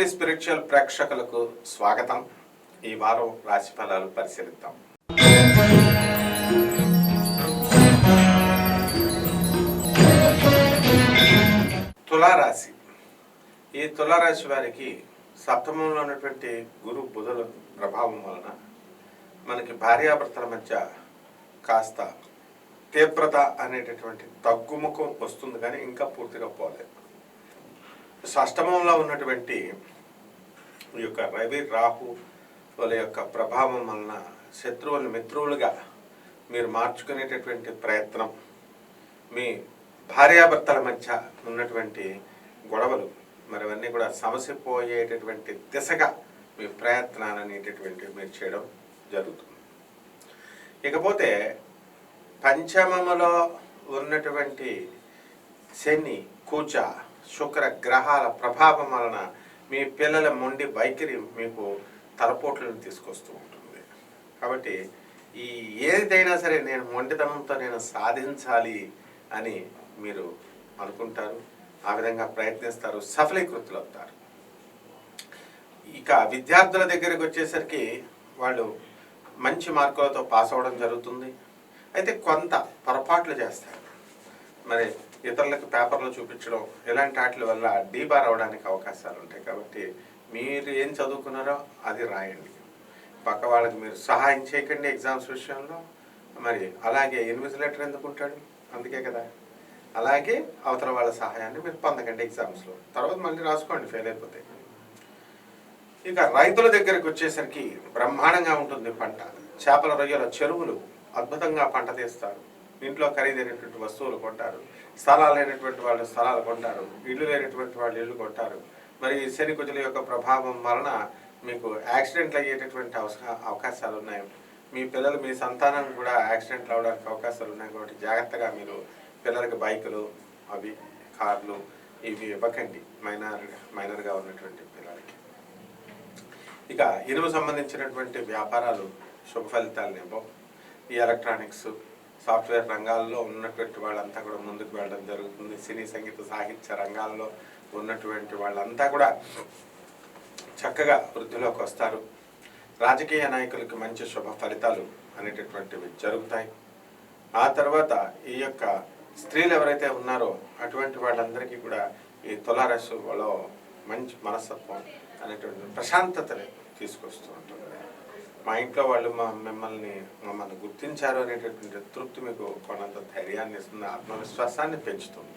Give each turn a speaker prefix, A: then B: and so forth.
A: ప్రేక్షకులకు స్వాగతం. ఈ వారం రాశి ఫలాలు పరిశీలిద్దాం. తులారాశి. ఈ తులారాశి వారికి సప్తమంలో ఉన్నటువంటి గురు బుధుల ప్రభావం వలన మనకి భార్యాభర్తల మధ్య కాస్త తీవ్రత అనేటటువంటి తగ్గుముఖం వస్తుంది కానీ ఇంకా పూర్తిగా పోలేదు. షష్టమంలో ఉన్నటువంటి ఈ యొక్క రవి రాహు వాళ్ళ యొక్క ప్రభావం వలన శత్రువులను మిత్రువులుగా మీరు మార్చుకునేటటువంటి ప్రయత్నం మీ భార్యాభర్తల మధ్య ఉన్నటువంటి గొడవలు మరి అవన్నీ కూడా సమస్య పోయేటటువంటి దిశగా మీ ప్రయత్నాలు అనేటటువంటివి మీరు చేయడం జరుగుతుంది. ఇకపోతే పంచమములో ఉన్నటువంటి శని కూచ శుక్ర గ్రహాల ప్రభావం వలన మీ పిల్లల మొండి వైఖరి మీకు తలపోట్లను తీసుకొస్తూ ఉంటుంది. కాబట్టి ఈ ఏదైనా సరే నేను మొండితనంతో నేను సాధించాలి అని మీరు అనుకుంటారు ఆ విధంగా ప్రయత్నిస్తారు సఫలీకృతులు అవుతారు. ఇక విద్యార్థుల దగ్గరికి వచ్చేసరికి వాళ్ళు మంచి మార్కులతో పాస్ అవ్వడం జరుగుతుంది. అయితే కొంత పొరపాట్లు చేస్తారు. మరి ఇతరులకు పేపర్లు చూపించడం ఇలాంటి వాటి వల్ల డీబార్ అవడానికి అవకాశాలు ఉంటాయి. కాబట్టి మీరు ఏం చదువుకున్నారో అది రాయండి. పక్క వాళ్ళకి మీరు సహాయం చేయకండి ఎగ్జామ్స్ విషయంలో. మరి అలాగే ఇన్విజిలేటర్ ఎందుకు ఉంటాడు? అందుకే కదా. అలాగే అవతల వాళ్ళ సహాయాన్ని మీరు పొందకండి ఎగ్జామ్స్లో. తర్వాత మళ్ళీ రాసుకోండి ఫెయిల్ అయిపోతే. ఇక రైతుల దగ్గరికి వచ్చేసరికి బ్రహ్మాండంగా ఉంటుంది పంట. చేపల రొయ్యల చెరువులు అద్భుతంగా పంట తీస్తారు. ఇంట్లో ఖరీదైనటువంటి వస్తువులు కొంటారు స్థలాలు లేనటువంటి వాళ్ళు స్థలాలు కొంటారు ఇల్లు లేనటువంటి వాళ్ళు ఇల్లు కొంటారు. మరి ఈ శని కుజుల యొక్క ప్రభావం వలన మీకు యాక్సిడెంట్లు అయ్యేటటువంటి అవకాశాలు ఉన్నాయి. మీ పిల్లలు మీ సంతానం కూడా యాక్సిడెంట్లు అవడానికి అవకాశాలు ఉన్నాయి కాబట్టి జాగ్రత్తగా మీరు పిల్లలకి బైకులు అవి కార్లు ఇవి ఇవ్వకండి. మైనర్ మైనర్గా ఉన్నటువంటి పిల్లలకి. ఇక ఇనుము సంబంధించినటువంటి వ్యాపారాలు శుభ ఫలితాలు ఇవ్వవు ఈ ఎలక్ట్రానిక్స్ సాఫ్ట్వేర్ రంగాల్లో ఉన్నటువంటి వాళ్ళంతా కూడా ముందుకు వెళ్ళడం జరుగుతుంది. సినీ సంగీత సాహిత్య రంగాల్లో ఉన్నటువంటి వాళ్ళంతా కూడా చక్కగా వృద్ధిలోకి వస్తారు. రాజకీయ నాయకులకి మంచి శుభ ఫలితాలు అనేటటువంటివి జరుగుతాయి. ఆ తర్వాత ఈ యొక్క స్త్రీలు ఎవరైతే ఉన్నారో అటువంటి వాళ్ళందరికీ కూడా ఈ తులారసులో మంచి మనస్తత్వం అనేటువంటి ప్రశాంతతని తీసుకొస్తూ ఉంటుంది. మా ఇంట్లో వాళ్ళు మా మిమ్మల్ని మమ్మల్ని గుర్తించారు అనేటటువంటి తృప్తి మీకు కొనంత ధైర్యాన్ని ఇస్తుంది ఆత్మవిశ్వాసాన్ని పెంచుతుంది.